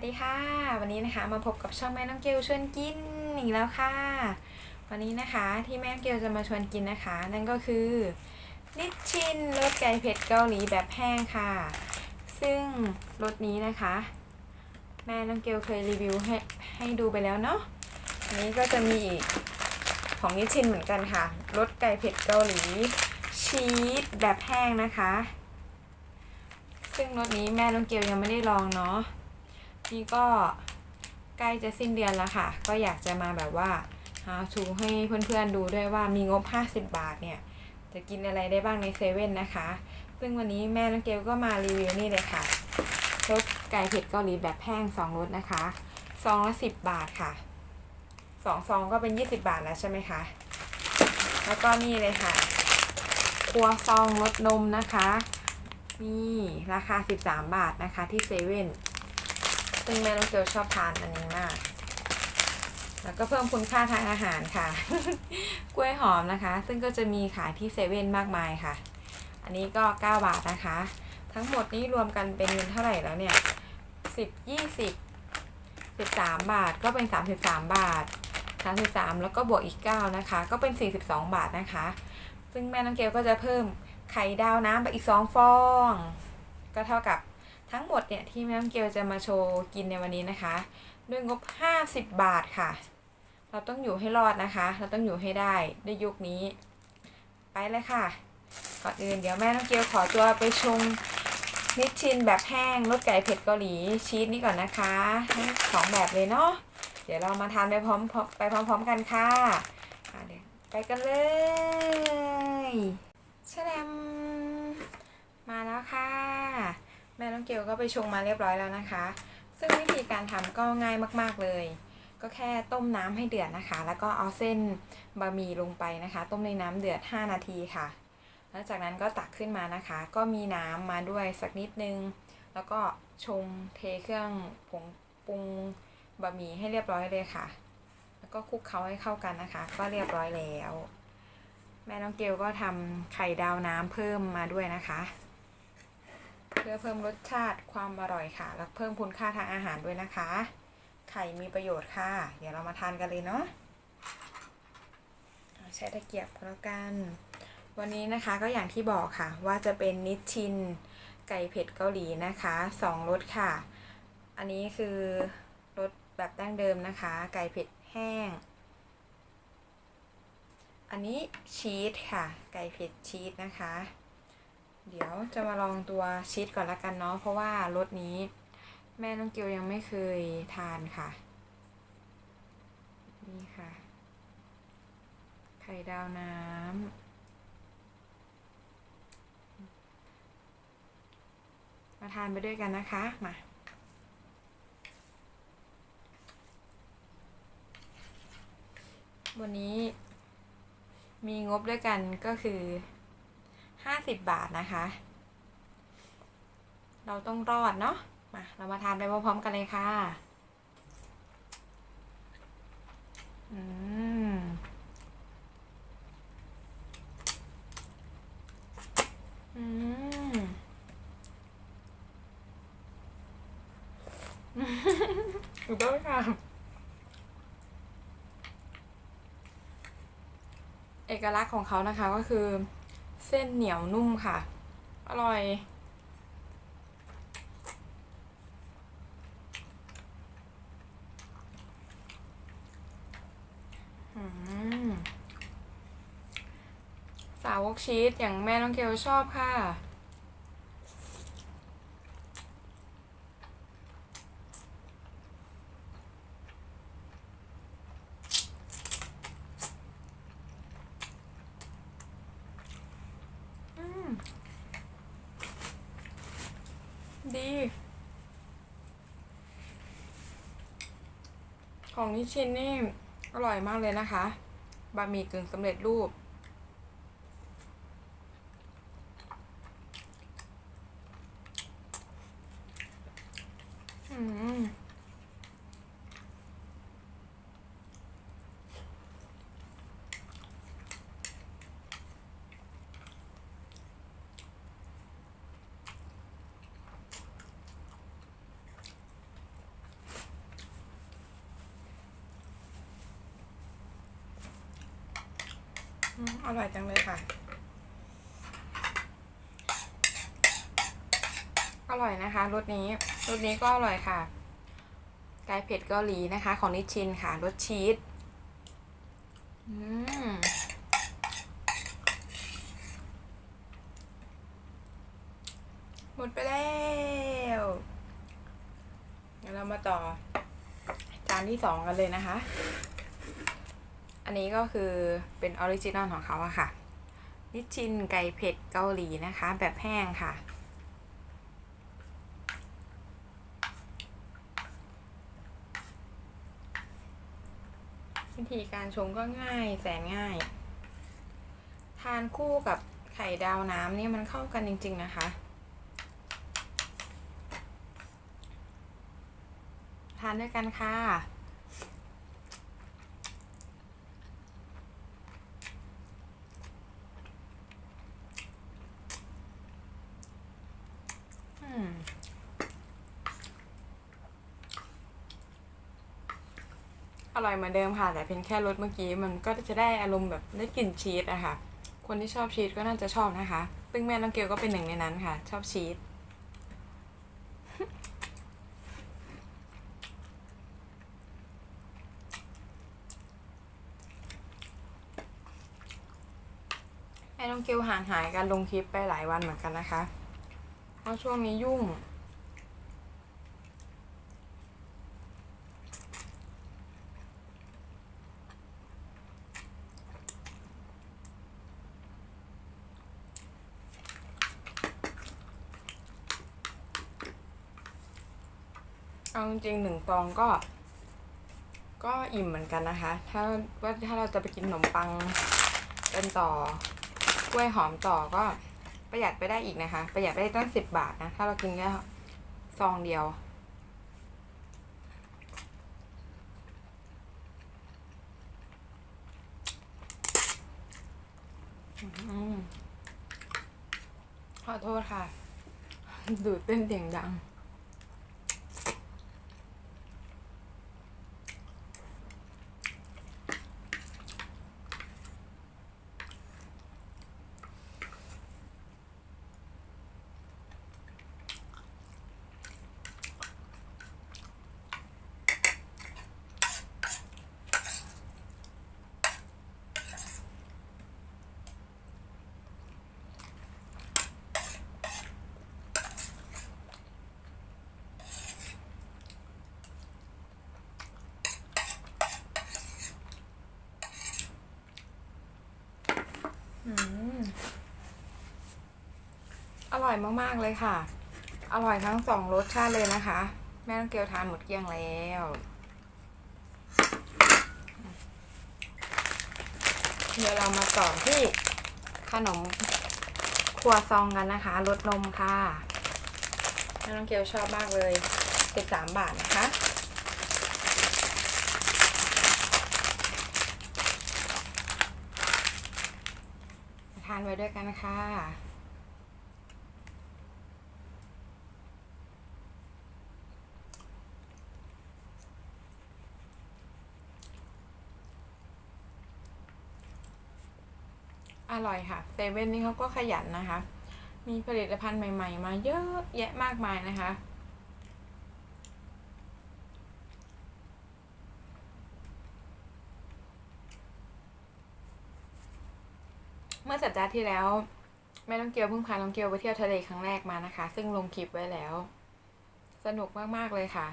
วัสดีค่ะ วันนี้นะคะมาพบกับช่องแม่น้องเกลชวนกินอีกแล้วค่ะ วันนี้นะคะที่แม่น้องเกลจะมาชวนกินนะคะ นั่นก็คือลิชชินรสไก่เผ็ดเกาหลีแบบแห้งค่ะ ซึ่งรสนี้นะคะ แม่น้องเกลเคยรีวิวให้ให้ดูไปแล้วเนาะอันนี้ก็จะมีอีกของลิชชินเหมือนกันค่ะรสไก่เผ็ดเกาหลี ชีสแบบแห้งนะคะ ซึ่งรสนี้แม่น้องเกลยังไม่ได้ลองเนาะ นี่ก็ใกล้จะสิ้นเดือนแล้วค่ะ ก็อยากจะมาแบบว่า how to ให้เพื่อนๆดูด้วยว่ามีงบ 50 บาทเนี่ย จะกินอะไรได้บ้างในเซเว่นนะคะ ซึ่งวันนี้แม่น้องเกลก็มารีวิวนี่เลยค่ะรสไก่เผ็ดเกาหลีแบบแห้ง2รสนะคะซองละ10บาทค่ะสองซองก็เป็น20บาทแล้วใช่ไหมคะ แล้วก็นี่เลยค่ะ ครัวซองรสนมนะคะ นี่ราคา13บาทนะคะที่เซเว่น ซึ่งแม่น้องเกลชอบทานอันนี้มาก แล้วก็เพิ่มคุณค่าทางอาหารค่ะ กล้วยหอมนะคะ ซึ่งก็จะมีขายที่เซเว่นมากมายค่ะ อันนี้ก็ 9 บาทนะคะ ทั้งหมดนี้รวมกันเป็นเงินเท่าไหร่แล้วเนี่ย 10 20 13 บาทก็เป็น 33 บาท 33 แล้วก็บวกอีก 9 นะคะ ก็เป็น 42 บาทนะคะ ซึ่งแม่น้องเกลก็จะเพิ่มไข่ดาวน้ำไปอีก 2 ฟอง ก็เท่ากับ ทั้งหมดเนี่ยที่แม่น้ำเกลจะมาโชว์กินในวันนี้นะคะ ด้วยงบ 50 บาทค่ะ เราต้องอยู่ให้รอดนะคะ เราต้องอยู่ให้ได้ด้วยยุคนี้ ไปเลยค่ะ ก่อนอื่นเดี๋ยวแม่น้องเกลขอตัวไปชงนิชชินแบบแห้งรสไก่เผ็ดเกาหลีชีสนี่ก่อนนะคะทั้งสองแบบเลยเนาะเดี๋ยวเรามาทานไปพร้อมไปพร้อม ๆ กันค่ะเดี๋ยวไปกันเลยชะแดมมาแล้วค่ะ แม่น้องเกลก็ไปชงมาเรียบร้อยแล้วนะคะ ซึ่งวิธีการทำก็ง่ายมากๆเลย ก็แค่ต้มน้ำให้เดือดนะคะ แล้วก็เอาเส้นบะหมี่ลงไปนะคะ ต้มในน้ำเดือด 5 นาทีค่ะ แล้วจากนั้นก็ตักขึ้นมานะคะ ก็มีน้ำมาด้วยสักนิดนึง แล้วก็ชงเทเครื่องผงปรุงบะหมี่ให้เรียบร้อยเลยค่ะ แล้วก็คลุกเคล้าให้เข้ากันนะคะ ก็เรียบร้อยแล้ว แม่น้องเกลก็ทำไข่ดาวน้ำเพิ่มมาด้วยนะคะ เพื่อเพิ่มรสชาติความอร่อยค่ะ และเพิ่มคุณค่าทางอาหารด้วยนะคะ ไข่มีประโยชน์ค่ะ เดี๋ยวเรามาทานกันเลยเนาะใช้ตะเกียบก็แล้วกัน วันนี้นะคะก็อย่างที่บอกค่ะ ว่าจะเป็นนิชชินไก่เผ็ดเกาหลีนะคะสองรสค่ะ อันนี้คือรสแบบดั้งเดิมนะคะ ไก่เผ็ดแห้ง อันนี้ชีสค่ะ ไก่เผ็ดชีสนะคะ เดี๋ยวจะมาลองตัวชีสก่อนละกันเนาะเพราะว่ารสนี้ แม่น้องเกียวยังไม่เคยทานค่ะ นี่ค่ะ ไข่ดาวน้ำมาทานไปด้วยกันนะคะ มาวันนี้มีงบด้วยกันก็คือ ห้าสิบบาทนะคะ เราต้องรอดเนาะมาเรามาทานไปพร้อมๆกันเลยค่ะ อืมอืมถูกต้องค่ะเอกลักษณ์ของเขานะคะก็คือ เส้นเหนียวนุ่มค่ะ อร่อยสาวกชีสอย่างแม่น้องเกลชอบค่ะ อืม ดี ของนิชินนี่อร่อยมากเลยนะคะ บะหมี่กึ่งสำเร็จรูป อืม อร่อยจังเลยค่ะ อร่อยนะคะรสนี้รสนี้ก็อร่อยค่ะไก่เผ็ดเกาหลีนะคะ ของนิชชินค่ะรสชีสอืมหมดไปแล้วเดี๋ยวเรามาต่อจานที่สองกันเลยนะคะ อันนี้ก็คือเป็นออริจินอลของเขาอะค่ะ นิชชินไก่เผ็ดเกาหลีนะคะ แบบแห้งค่ะ วิธีการชงก็ง่ายแสนง่าย ทานคู่กับไข่ดาวน้ำนี่มันเข้ากันจริง ๆ นะคะทานด้วยกันค่ะ อืม อ ร่อยเหมือนเดิมค่ะ แต่เพียงแค่รสเมื่อกี้มันก็จะได้อารมณ์แบบได้กลิ่นชีสอะค่ะ คนที่ชอบชีสก็น่าจะชอบนะคะ ซึ่งแม่น้องเกลก็เป็นหนึ่งในนั้นค่ะ ชอบชีสแม่น้องเกลห่างหายการลงคลิปไปหลายวันเหมือนกันนะคะ เพราะช่วงนี้ยุ่ง เอาจริงๆหนึ่งฟองก็ ก็อิ่มเหมือนกันนะคะ ถ้าว่าถ้าเราจะไปกินขนมปังเป็นต่อกล้วยหอมต่อก็ประหยัดไปได้อีกนะคะ ประหยัดไปได้ตั้งสิบบาทนะ ถ้าเรากินแค่ซองเดียวอขอโทษค่ะ ดูดเต้นเสียงดัง อร่อยมาก ๆ เลยค่ะ อร่อยทั้งสองรสชาติเลยนะคะ แม่ต้องเกลียวทานหมดเกลี้ยงแล้วเดี๋ยวเรามาต่อที่ขนมครัวซองกันนะคะรสนมค่ะ แม่น้องเกลชอบมากเลย 13 บาทนะคะานไว้ด้วยกันค่ะอร่อยค่ะเซเว่นนี่เขาก็ขยันนะคะ มีผลิตภัณฑ์ใหม่ ๆ มาเยอะแยะมากมายนะคะ มื่อสัปดาห์ที่แล้วแม่น้องเกียวเพิ่งพาน้องเกียวไปเที่ยวทะเลครั้งแรกมานะคะ ซึ่งลงคลิปไว้แล้ว สนุกมากๆเลยค่ะ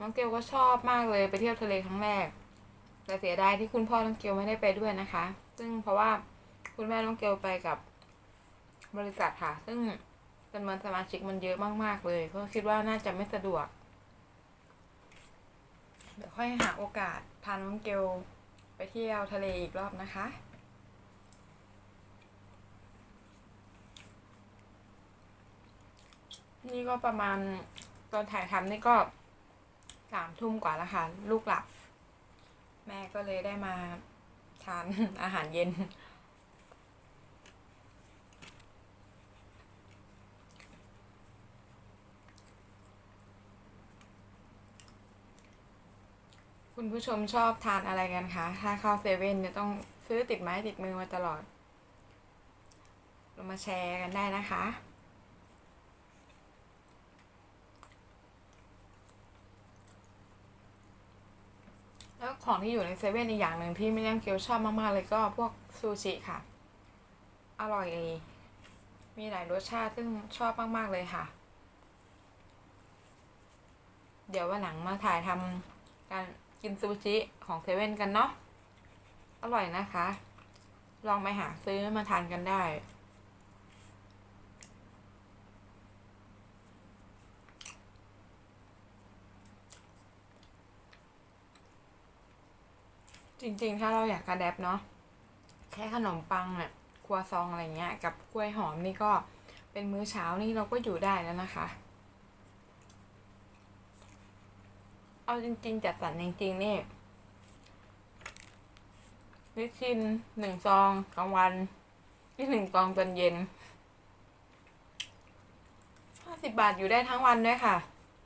น้องเกียวก็ชอบมากเลยไปเที่ยวทะเลครั้งแรก แต่เสียดายที่คุณพ่อน้องเกียวไม่ได้ไปด้วยนะคะ ซึ่งเพราะว่าคุณแม่น้องเกียวไปกับบริษัทค่ะ ซึ่งจำนวนสมาชิกมันเยอะมากๆเลยก็คิดว่าน่าจะไม่สะดวก เดี๋ยวค่อยหาโอกาสพาน้องเกลไปเที่ยวทะเลอีกรอบนะคะ นี่ก็ประมาณตอนถ่ายทำนี่ก็สามทุ่มกว่าแล้วค่ะลูกหลับ แม่ก็เลยได้มาทานอาหารเย็น คุณผู้ชมชอบทานอะไรกันคะ ถ้าเข้าเซเว่นเนี่ยต้องซื้อติดไม้ติดมือมาตลอด เรามาแชร์กันได้นะคะ แล้ว ของที่อยู่ในเซเว่นอีกอย่างหนึ่งที่ไม่ยังเกียวชอบมากๆเลยก็พวกซูชิค่ะ อร่อย มีหลายรสชาติซึ่งชอบมากๆเลยค่ะ เดี๋ยววันหลังมาถ่ายทำการกินซูชิของเซเว่นกันเนาะ อร่อยนะคะ ลองไปหาซื้อมาทานกันได้ จริงๆ ถ้าเราอยากกระแดบเนาะแค่ขนมปังเนี่ยครัวซองอะไรเงี้ย กับกล้วยหอมนี่ก็เป็นมื้อเช้านี่เราก็อยู่ได้แล้วนะคะ เอาจริงๆ จัดสรรจริงๆ นี่นิชินหนึ่งซองกลางวันนี่หนึ่งซองตอนเย็นห้าสิบบาทอยู่ได้ทั้งวันด้วยค่ะ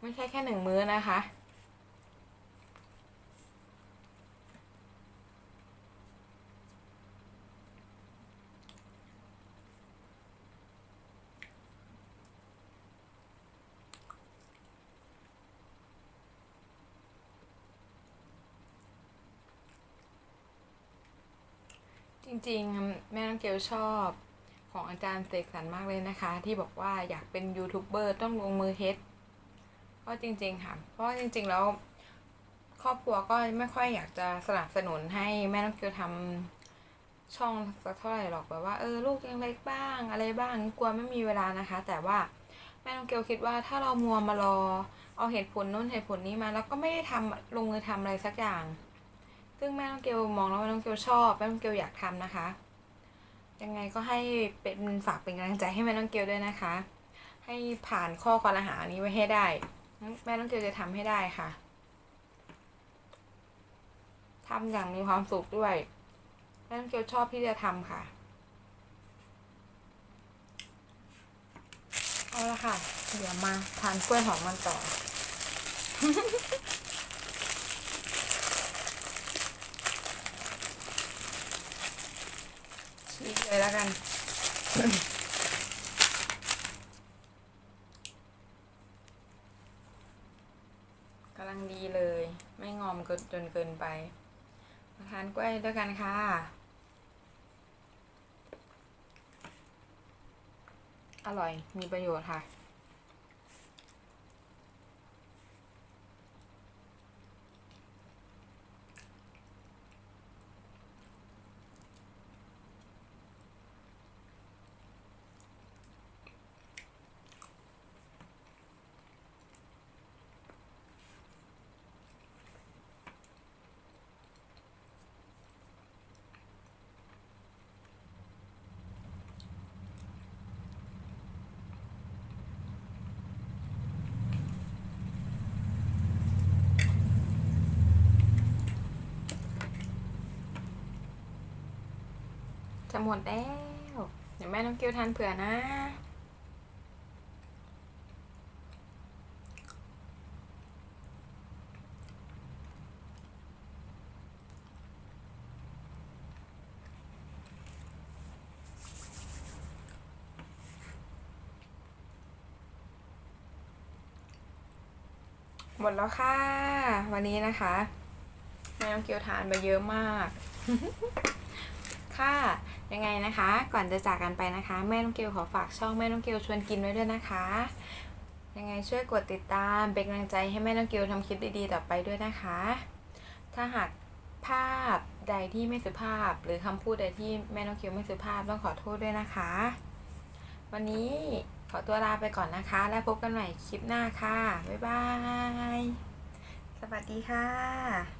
ไม่ใช่แค่หนึ่งมื้อนะคะ จริงๆ แม่น้องเกลชอบของอาจารย์เสกสรรมากเลยนะคะ ที่บอกว่าอยากเป็นยูทูบเบอร์ต้องลงมือเฮ็ดก็จริงๆค่ะ เพราะจริงๆแล้ว ครอบครัวก็ไม่ค่อยอยากจะสนับสนุนให้แม่น้องเกลทำช่องสักเท่าไหร่หรอกแบบว่าเออลูกยังเล็กบ้างอะไรบ้างกลัวไม่มีเวลานะคะ แต่ว่าแม่น้องเกลคิดว่าถ้าเรามัวมารอ เอาเหตุผลนู้นเหตุผลนี้มา แล้วก็ไม่ได้ทำลงมือทำอะไรสักอย่าง ซึ่งแม่น้องเกลมองแล้วว่น้องเกลชอบแม่น้องเกลอยากทำนะคะ ยังไงก็ให้เป็นฝากเป็นกำลังใจให้แม่น้องเกลด้วยนะคะ ให้ผ่านข้อคอรหานี้ไว้ให้ได้ แม่น้องเกลจะทำให้ได้ค่ะทำอย่างมีความสุขด้วยแม่น้องเกลชอบที่จะทำค่ะเอาละค่ะ เดี๋ยวมาทานกล้วยหอมมันต่อ ชีส เลยแล้วกัน กำลังดีเลย ไม่งอมจนเกินไป มาทานกล้วยด้วยกันค่ะอร่อย มีประโยชน์ค่ะ จะหมดแล้วเดี๋ยวแม่น้องกิ้วทานเผื่อนะหมดแล้วค่ะ วันนี้นะคะแม่น้องเกียวทานไปเยอะมาก ยังไงนะคะ ก่อนจะจากกันไปนะคะ แม่น้องเกลขอฝากช่องแม่น้องเกลชวนกินไว้ด้วยนะคะ ยังไงช่วยกดติดตามเป็นกำลังใจให้แม่น้องเกลทำคลิปดีๆต่อไปด้วยนะคะ ถ้าหากภาพใดที่ไม่สุภาพ หรือคำพูดใดที่แม่น้องเกลไม่สุภาพต้องขอโทษด้วยนะคะ วันนี้ขอตัวลาไปก่อนนะคะ แล้วพบกันใหม่คลิปหน้าค่ะ บ๊ายบาย สวัสดีค่ะ